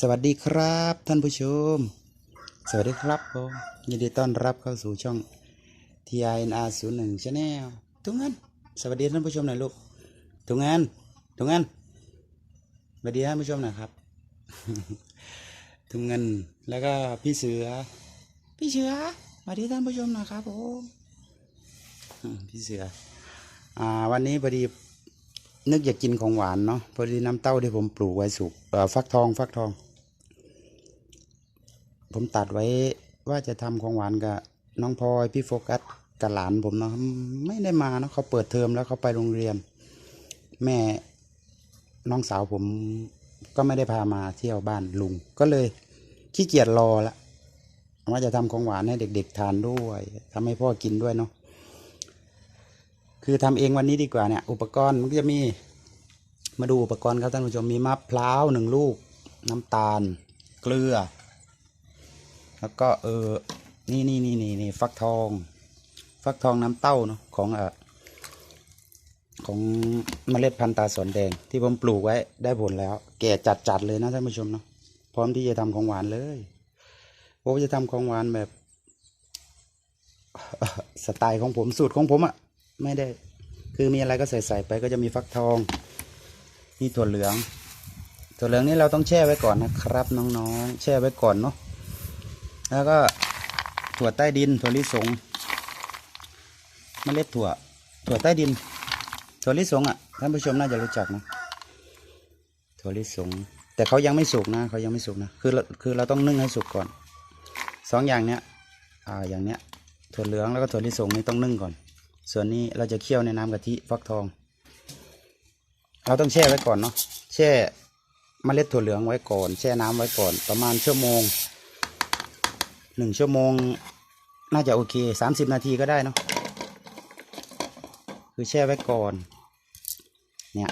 สวัสดีครับ ท่านผู้ชม สวัสดีครับผมยินดีต้อนรับเข้าสู่ช่อง TINR 0 1 Channel ทุกงานสวัสดีท่านผู้ชมหน่อยลูกทุกงานทุกงานสวัสดีท่านผู้ชมหน่อยครับ ทุกงานแล้วก็พี่เสือ พี่เสือสวัสดีท่านผู้ชมหน่อยครับผมพี่เสืออ่าวันนี้พอดี นึกอยากกินของหวานเนาะพอดีน้ำเต้าที่ผมปลูกไว้สุกเอ่อฟักทองฟักทอง ผมตัดไว้ว่าจะทำของหวานกับน้องพลอยพี่โฟกัสกับหลานผมเนาะไม่ได้มาเนาะเขาเปิดเทอมแล้วเขาไปโรงเรียน แม่น้องสาวผมก็ไม่ได้พามาเที่ยวบ้านลุง ก็เลยขี้เกียจรอละว่าจะทำของหวานให้เด็ก ๆ ทานด้วยทำให้พ่อกินด้วยเนาะ คือทำเองวันนี้ดีกว่าเนี่ยอุปกรณ์มันก็จะมีมาดูอุปกรณ์ครับท่านผู้ชมมีมะพร้าวหนึ่งลูก น้ำตาล เกลือ แล้วก็เออนี่นี่นี่นี่นี่ฟักทอง ฟักทองน้ำเต้าเนาะของเออของเมล็ดพันธุ์ตาสอนแดงที่ผมปลูกไว้ได้ผลแล้ว แก่จัดจัดเลยนะท่านผู้ชมเนาะพร้อมที่จะทำของหวานเลยผมจะทำของหวานแบบ สไตล์ของผมสูตรของผมอะ่ะ ไม่ได้ คือมีอะไรก็ใส่ใส่ไปก็จะมีฟักทองมีถั่วเหลือง ถั่วเหลืองนี่เราต้องแช่ไว้ก่อนนะครับ น้องๆ แช่ไว้ก่อนเนาะแล้วก็ถั่วใต้ดิน ถั่วลิสงเมล็ดถั่ว ถั่วใต้ดิน ถั่วลิสงอะท่านผู้ชมน่าจะรู้จักนะถั่วลิสงแต่เขายังไม่สุกนะเขายังไม่สุกนะคือเราคือเราต้องนึ่งให้สุกก่อนสองอย่างเนี้ยอ่าอย่างเนี้ยถั่วเหลืองแล้วก็ถั่วลิสงนี่ต้องนึ่งก่อน ส่วนนี้เราจะเคี่ยวในน้ำกะทิฟักทอง เราต้องแช่ไว้ก่อนเนาะแช่เมล็ดถั่วเหลืองไว้ก่อน แช่น้ำไว้ก่อน ประมาณชั่วโมงหนึ่งชั่วโมง น่าจะโอเคสามสิบนาทีก็ได้เนาะคือแช่ไว้ก่อน เนี่ย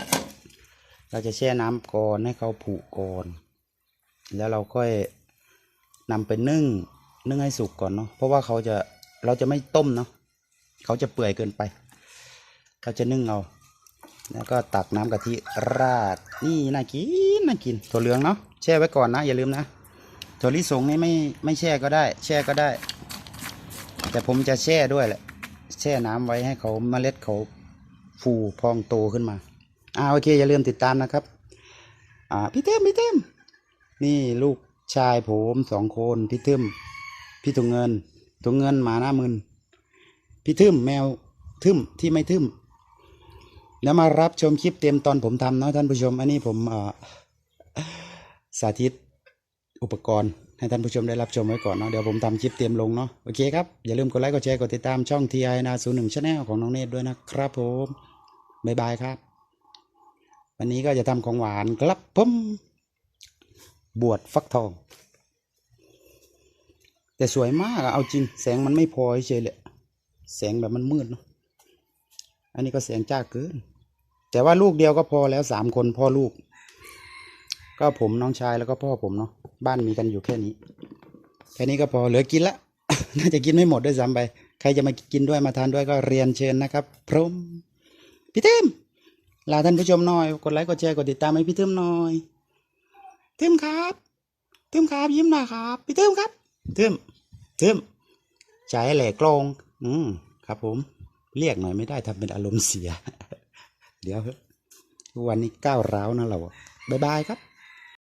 เราจะแช่น้ำก่อนให้เขาผุก่อน แล้วเราค่อยนำไปนึ่งนึ่งให้สุกก่อนเนาะเพราะว่าเขาจะเราจะไม่ต้มเนาะ เขาจะเปื่อยเกินไปเราจะนึ่งเอา แล้วก็ตักน้ำกะทิราด นี่น่ากินน่ากิน ถั่วเหลืองเนาะ แช่ไว้ก่อนนะ อย่าลืมนะ ถั่วลิสงนี่ไม่ไม่แช่ก็ได้ แช่ก็ได้ แต่ผมจะแช่ด้วยแหละ แช่น้ำไว้ให้เขาเมล็ดเขาฟูพองโตขึ้นมา อ่าโอเค อย่าลืมติดตามนะครับ อ่า พี่เต้มพี่เต้มนี่ลูกชายผมสองคน พี่ทึมพี่ถุงเงินถุงเงินหมาหน้ามึน พี่ทึมแมวทึมที่ไม่ทึมแล้วมารับชมคลิปเต็มตอนผมทำเนาะท่านผู้ชม อันนี้ผมสาธิตอุปกรณ์ให้ท่านผู้ชมได้รับชมไว้ก่อนเนาะเดี๋ยวผมทำคลิปเต็มลงเนาะโอเคครับ อย่าลืมกดไลค์กดแชร์กดติดตามช่อง TI นาศูนย์หนึ่งชาแนลของน้องเนตด้วยนะครับผมบ๊ายบายครับ วันนี้ก็จะทำของหวานครับผมบวชฟักทอง แต่สวยมากอะเอาจริงแสงมันไม่พอเฉยเลย แสงแบบมันมืดเนาะอันนี้ก็แสงจ้าเกิน แต่ว่าลูกเดียวก็พอแล้วสามคนพ่อลูก ก็ผมน้องชายแล้วก็พ่อผมเนาะบ้านมีกันอยู่แค่นี้ แค่นี้ก็พอเหลือกินละ น่าจะกินไม่หมดด้วยซ้ำไป ใครจะมากินด้วยมาทานด้วยก็เรียนเชิญนะครับ พร้อมพี่เต็มลาท่านผู้ชมหน่อย กดไลค์กดแชร์กดติดตามให้พี่เติมหน่อยเติมครับเติมครับยิ้มหน่อยครับ พี่เติมครับเติมเติมใจแหลกกลอง อืมครับผม เรียกหน่อยไม่ได้ทำเป็นอารมณ์เสีย เดี๋ยว วันนี้ก้าวร้าวนะเราอะบายบายครับ